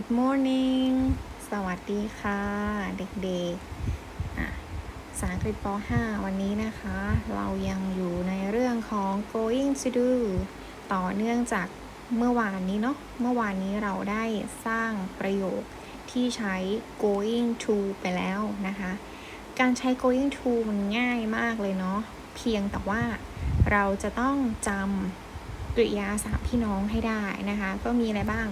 Good morning สวัสดีค่ะ เด็กๆอะภาษาอังกฤษป .5 วันนี้นะคะ เรายังอยู่ในเรื่องของ going to do ต่อเนื่องจากเมื่อวานนี้เนาะ เมื่อวานนี้เราได้สร้างประโยคที่ใช้ going to ไปแล้วนะคะ การใช้ going to มันง่ายมากเลยเนาะ เพียงแต่ว่าเราจะต้องจำกริยาสามพี่น้องให้ได้นะคะ ก็มีอะไรบ้าง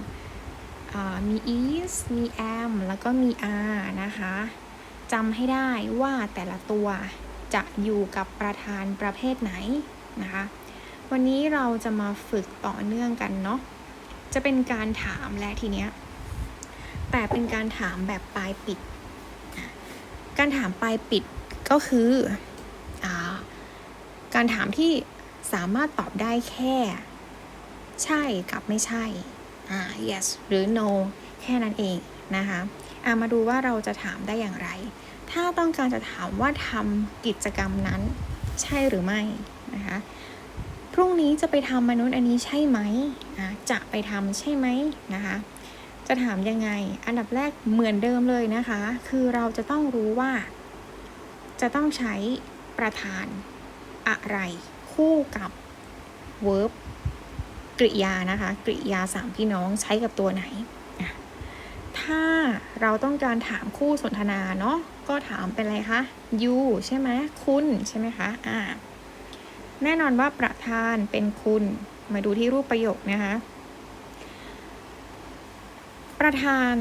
มี is มี am แล้วก็มี are นะคะจำให้ได้ว่าแต่ละตัวจะอยู่กับประธานประเภทไหนนะคะ วันนี้เราจะมาฝึกต่อเนื่องกันเนาะ จะเป็นการถามและทีเนี้ย แต่เป็นการถามแบบปลายปิด การถามปลายปิดก็คืออการถามที่สามารถตอบได้แค่ ใช่กับไม่ใช่ อ่า yes หรือ no แค่นั้นเองนะคะอ่ามาดูว่าเราจะถามได้อย่างไร ถ้าต้องการจะถามว่าทำกิจกรรมนั้น ใช่หรือไม่นะคะพรุ่งนี้จะไปทำมนุษย์อันนี้ใช่ไหมอ่าจะไปทำใช่ไหมนะคะ จะถามยังไง อันดับแรกเหมือนเดิมเลยนะคะ คือเราจะต้องรู้ว่า จะต้องใช้ประธานอะไร คู่กับ verb กริยานะคะ กริยาสามพี่น้องใช้กับตัวไหน ถ้าเราต้องการถามคู่สนทนาเนาะก็ถามเป็นอะไรคะ you ใช่ไหมคุณ ใช่ไหมคะอ่าแน่นอนว่าประธานเป็นคุณ มาดูที่รูปประโยคนะคะ ประธาน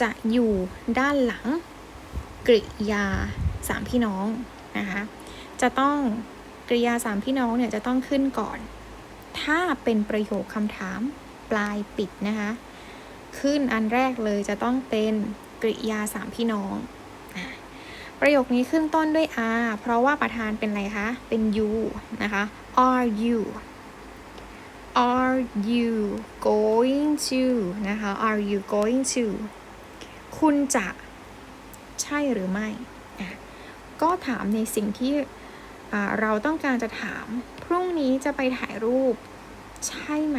จะอยู่ด้านหลัง กริยาสามพี่น้องนะคะ จะต้องกริยาสามพี่น้องเนี่ยจะต้องขึ้นก่อน ถ้าเป็นประโยคคำถามปลายปิดนะคะ ขึ้นอันแรกเลยจะต้องเป็นกริยาสามพี่น้อง ประโยคนี้ขึ้นต้นด้วย are เพราะว่าประธานเป็นอะไรคะ เป็น you นะคะ are you are you going to นะคะ are you going to คุณจะใช่หรือไม่ ก็ถามในสิ่งที่เราต้องการจะถาม พรุ่งนี้จะไปถ่ายรูป ใช่ไหม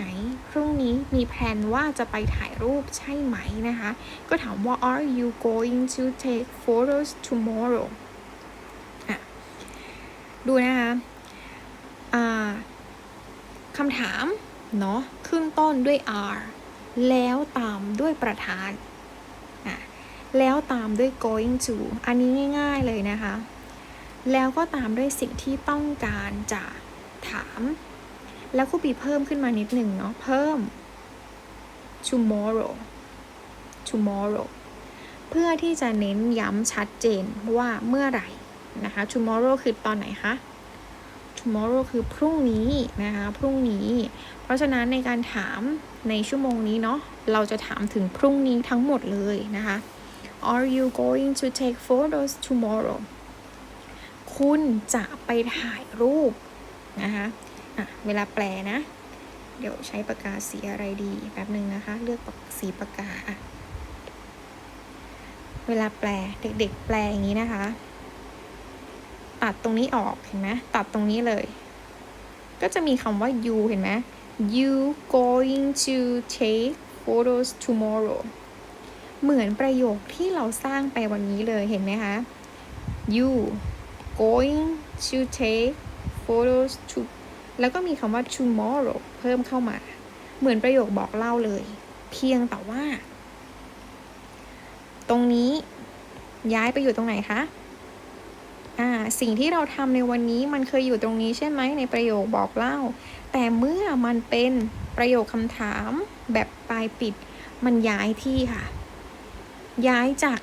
พรุ่งนี้มีแผนว่าจะไปถ่ายรูปใช่ไหมนะคะ ก็ถามว่า are you going to take photos tomorrow ดูนะคะคำถาม เนาะขึ้นต้นด้วย are แล้วตามด้วยประธานแล้วตามด้วย going to อันนี้ง่ายๆเลยนะคะ แล้วก็ตามด้วยสิ่งที่ต้องการจะถาม แล้วครูปีเพิ่มขึ้นมานิดหนึ่งเนาะเพิ่ม tomorrow tomorrow เพื่อที่จะเน้นย้ำชัดเจนว่าเมื่อไหร่นะคะ tomorrow คือตอนไหนคะ tomorrow คือพรุ่งนี้นะคะ พรุ่งนี้ เพราะฉะนั้นในการถามในชั่วโมงนี้เนาะ เราจะถามถึงพรุ่งนี้ทั้งหมดเลยนะคะ Are you going to take photos tomorrow คุณจะไปถ่ายรูปนะคะ อะเวลาแปลนะ เดี๋ยวใช้ปากกาสีอะไรดีแป๊บหนึ่งนะคะ เลือกสีปากกาอะเวลาแปลเด็ก ๆ แปลอย่างนี้นะคะ ตัดตรงนี้ออกเห็นไหมตัดตรงนี้เลย ก็จะมีคำว่า you เห็นไหม you going to take photos tomorrow เหมือนประโยคที่เราสร้างไปวันนี้เลยเห็นไหมคะ you going to take photos to แล้วก็มีคำว่า tomorrow เพิ่มเข้ามา เหมือนประโยคบอกเล่าเลย เพียงแต่ว่า ตรงนี้ย้ายไปอยู่ตรงไหนคะอ่าสิ่งที่เราทำในวันนี้มันเคยอยู่ตรงนี้ใช่ไหมในประโยคบอกเล่า แต่เมื่อมันเป็นประโยคคำถามแบบปลายปิด มันย้ายที่ค่ะ ย้ายจาก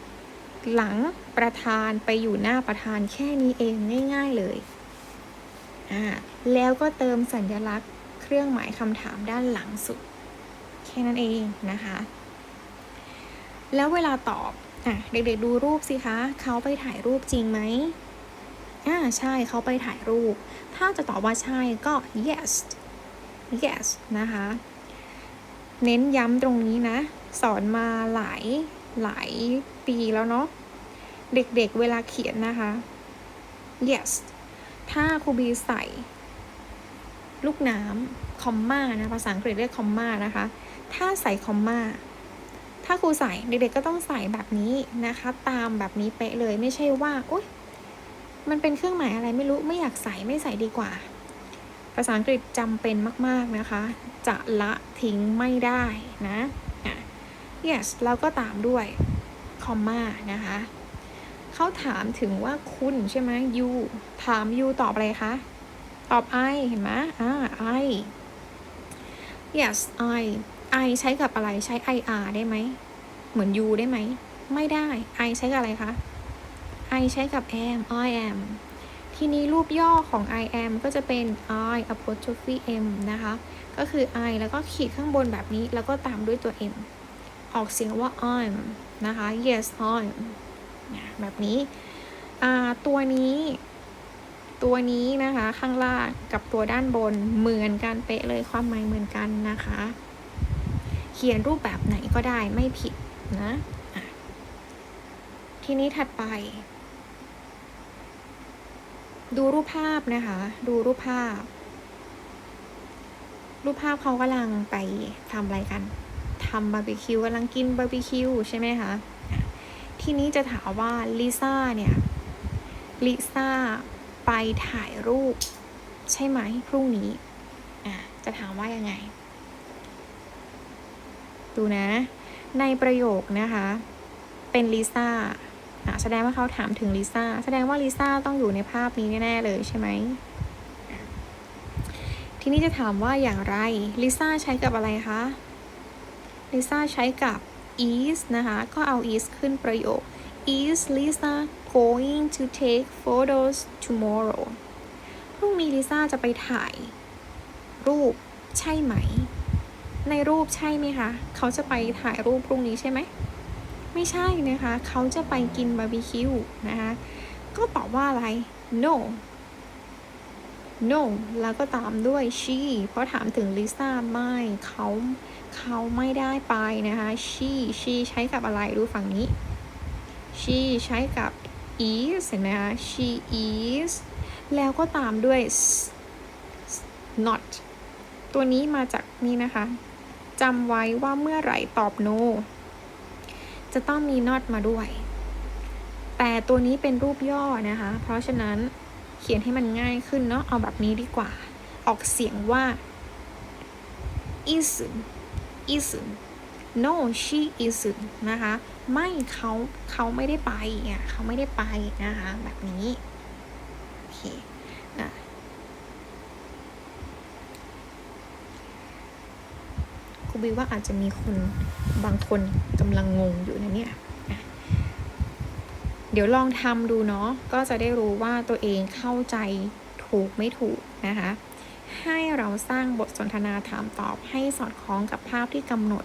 หลังประธานไปอยู่หน้าประธานแค่นี้เองง่าย ๆเลย อ่าแล้วก็เติมสัญลักษณ์เครื่องหมายคำถามด้านหลังสุด แค่นั้นเองนะคะ แล้วเวลาตอบอะเด็กๆดูรูปสิคะเขาไปถ่ายรูปจริงไหมอ่าใช่เขาไปถ่ายรูป ถ้าจะตอบว่าใช่ก็ yes yes นะคะ เน้นย้ำตรงนี้นะ สอนมาหลายหลายปีแล้วเนาะเด็กๆเวลาเขียนนะคะ yes ถ้าครูบีใส่ ลูกน้ำคอมมานะภาษาอังกฤษเรียกคอมมานะคะ ถ้าใส่คอมมาถ้าครูใส่เด็กๆก็ต้องใส่แบบนี้นะคะ ตามแบบนี้เป๊ะเลยไม่ใช่ว่าโอ๊ยมันเป็นเครื่องหมายอะไรไม่รู้ไม่อยากใส่ไม่ใส่ดีกว่า ภาษาอังกฤษจำเป็นมากๆนะคะ จะละทิ้งไม่ได้นะอะ yes แล้วก็ตามด้วยคอมมานะคะ เขาถามถึงว่าคุณใช่ไหม you ถาม you ตอบอะไรคะ ตอบ I เห็นไหมอ่า I yes I I ใช้กับอะไรใช้ IR ได้ไหม เหมือน you ได้ไหม ไม่ได้ I ใช้กับอะไรคะ I ใช้กับ am I am ทีนี้รูปย่อของ I am ก็จะเป็น I apostrophe m นะคะ ก็คือ I แล้วก็ขีดข้างบนแบบนี้ แล้วก็ตามด้วยตัว m ออกเสียงว่า I'm นะคะ yes I'm แบบนี้ตัวนี้ ตัวนี้นะคะข้างล่างกับตัวด้านบนเหมือนกันเป๊ะเลยความหมายเหมือนกันนะคะ เขียนรูปแบบไหนก็ได้ไม่ผิดนะะทีนี้ถัดไป ดูรูปภาพนะคะ ดูรูปภาพ รูปภาพเขากำลังไปทำอะไรกันทำบาร์บีคิวกำลังกินบาร์บีคิวใช่ไหมคะ ทีนี้จะถามว่าลิซ่าเนี่ยลิซ่าไปถ่ายรูป ใช่ไหมพรุ่งนี้อะจะถามว่ายังไง ดูนะ ในประโยคนะคะ เป็นลิซ่าแสดงว่าเขาถามถึงลิซ่าแสดงว่าลิซ่าต้องอยู่ในภาพนี้แน่ๆเลยใช่ไหมทีนี้จะถามว่าอย่างไรลิซ่าใช้กับอะไรคะลิซ่าใช้กับ is นะคะ ก็เอา is ขึ้นประโยค is Lisa going to take photos tomorrow พรุ่งนี้ลิซ่าจะไปถ่าย รูปใช่ไหม ในรูปใช่ไหมคะ เขาจะไปถ่ายรูปพรุ่งนี้ใช่ไหม ไม่ใช่นะคะ เขาจะไปกินบาร์บีคิวนะคะ ก็ตอบว่าอะไร no no แล้วก็ตามด้วย she เพราะถามถึงลิซ่าไม่เขาเขาไม่ได้ไปนะคะ she she ใช้กับอะไรดูฝั่งนี้ she ใช้กับ is เห็นไหมคะ she is แล้วก็ตามด้วย not ตัวนี้มาจากนี่นะคะจำไว้ว่าเมื่อไหร่ตอบ no จะต้องมี not มาด้วย แต่ตัวนี้เป็นรูปย่อนะคะ เพราะฉะนั้น เขียนให้มันง่ายขึ้นเนาะเอาแบบนี้ดีกว่า ออกเสียงว่า isn't isn't no she isn't นะคะ ไม่เขาเขาไม่ได้ไปอะเขาไม่ได้ไปนะคะ แบบนี้โอเคนะครูบีว่าอาจจะมีคนบางคนกำลังงงอยู่นะเนี่ย เดี๋ยวลองทำดูเนาะก็จะได้รู้ว่าตัวเองเข้าใจถูกไม่ถูกนะคะ ให้เราสร้างบทสนทนาถามตอบให้สอดคล้องกับภาพที่กำหนด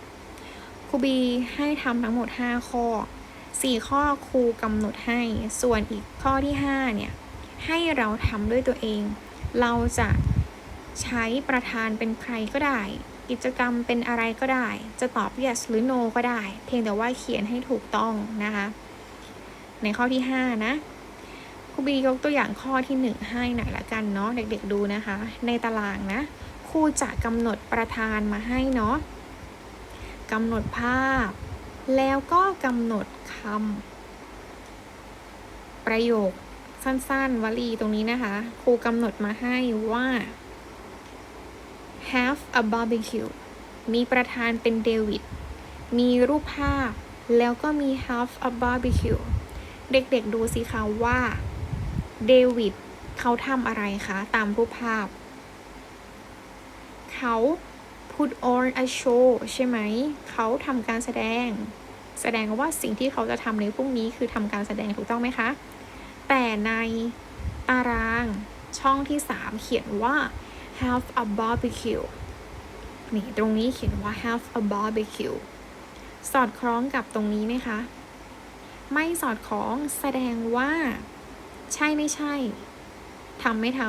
ครูบีให้ทำทั้งหมด 5 ข้อ 4 ข้อครูกำหนดให้ ส่วนอีกข้อที่ 5 เนี่ย ให้เราทำด้วยตัวเอง เราจะใช้ประธานเป็นใครก็ได้ กิจกรรมเป็นอะไรก็ได้ จะตอบ yes หรือ no ก็ได้ เพียงแต่ว่าเขียนให้ถูกต้องนะคะ ในข้อที่ 5 นะครูบียกตัวอย่างข้อที่หนึ่งให้หน่อยละกันเนาะเด็กๆดูนะคะ ในตารางนะครูจะกำหนดประธานมาให้เนาะกำหนดภาพ แล้วก็กำหนดคำประโยคสั้นๆ วลีตรงนี้นะคะ ครูกำหนดมาให้ว่า have a barbecue มีประธานเป็นเดวิด มีรูปภาพ แล้วก็มี have a barbecue เด็กๆดูสิคะว่าเดวิดเขาทำอะไรคะ ตามรูปภาพ เขา put on a show ใช่ไหม เขาทำการแสดง แสดงว่าสิ่งที่เขาจะทำในพรุ่งนี้คือทำการแสดงถูกต้องไหมคะ แต่ในตารางช่องที่ 3 เขียนว่า have a barbecue นี่ตรงนี้เขียนว่า have a barbecue สอดคล้องกับตรงนี้ไหมคะ ไม่สอดคล้องแสดงว่า ใช่ไม่ใช่ทำไม่ท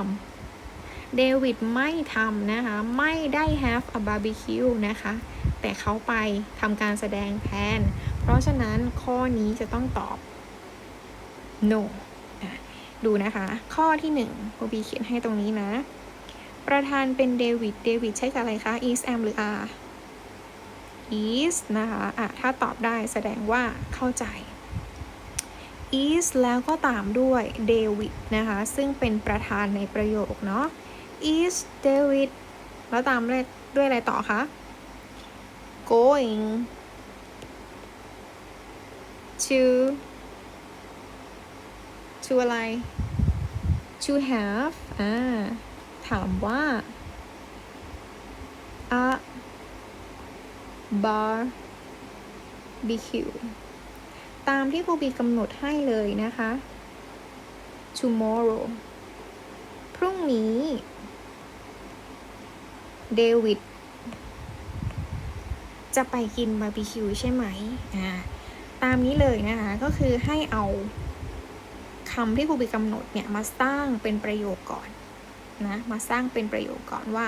ำเดวิดไม่ทำนะคะ ไม่ได้ have a barbecue นะคะ แต่เขาไปทำการแสดงแทน เพราะฉะนั้นข้อนี้จะต้องตอบ no ดูนะคะ ข้อที่หนึ่งโบบีเขียนให้ตรงนี้นะ ประธานเป็นเดวิด เดวิดใช้อะไรคะ is am หรือ are is นะคะ อะ ถ้าตอบได้แสดงว่าเข้าใจ is แล้วก็ตามด้วยเดวิดนะคะ ซึ่งเป็นประธานในประโยคเนาะ is David แล้วตามด้วยด้วยอะไรต่อคะ going to to อะไร to have อ่า ถามว่า a barbecue ตามที่ครูบีกำหนดให้เลยนะคะ tomorrow พรุ่งนี้เดวิดจะไปกินบาร์บีคิวใช่ไหมอ่าตามนี้เลยนะคะ ก็คือให้เอาคำที่ครูบีกำหนดเนี่ย มาสร้างเป็นประโยคก่อนนะมาสร้างเป็นประโยคก่อนว่า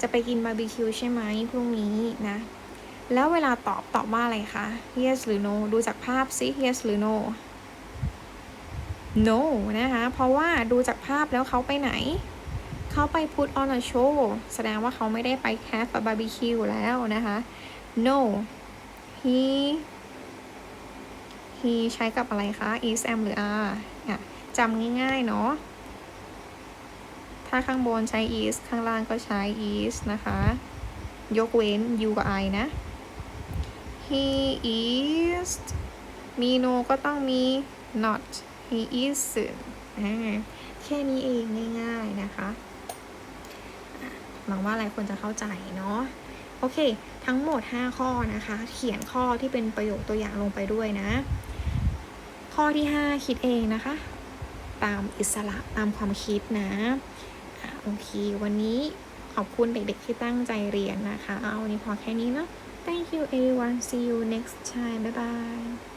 จะไปกินบาร์บีคิวใช่ไหมพรุ่งนี้นะ แล้วเวลาตอบตอบว่าอะไรคะ yes หรือ no ดูจากภาพซิ yes หรือ no no นะคะ เพราะว่าดูจากภาพแล้วเขาไปไหน เขาไป put on a show แสดงว่าเขาไม่ได้ไป have a barbecue แล้วนะคะ no he he ใช้กับอะไรคะ is am หรือ are อะจำง่ายๆ เนาะ ถ้าข้างบนใช้ is ข้างล่างก็ใช้ is นะคะ ยกเว้น you กับ I นะ he is มี no ก็ต้องมี not he isn't แค่นี้เองง่ายๆนะคะหวังว่าหลายคนจะเข้าใจเนาะโอเค ทั้งหมด 5 ข้อนะคะ เขียนข้อที่เป็นประโยคตัวอย่างลงไปด้วยนะ ข้อที่ 5 คิดเองนะคะ ตามอิสระตามความคิดนะโอเค วันนี้ขอบคุณเด็กๆที่ตั้งใจเรียนนะคะ เอาวันนี้พอแค่นี้เนาะ Thank you everyone. See you next time. Bye bye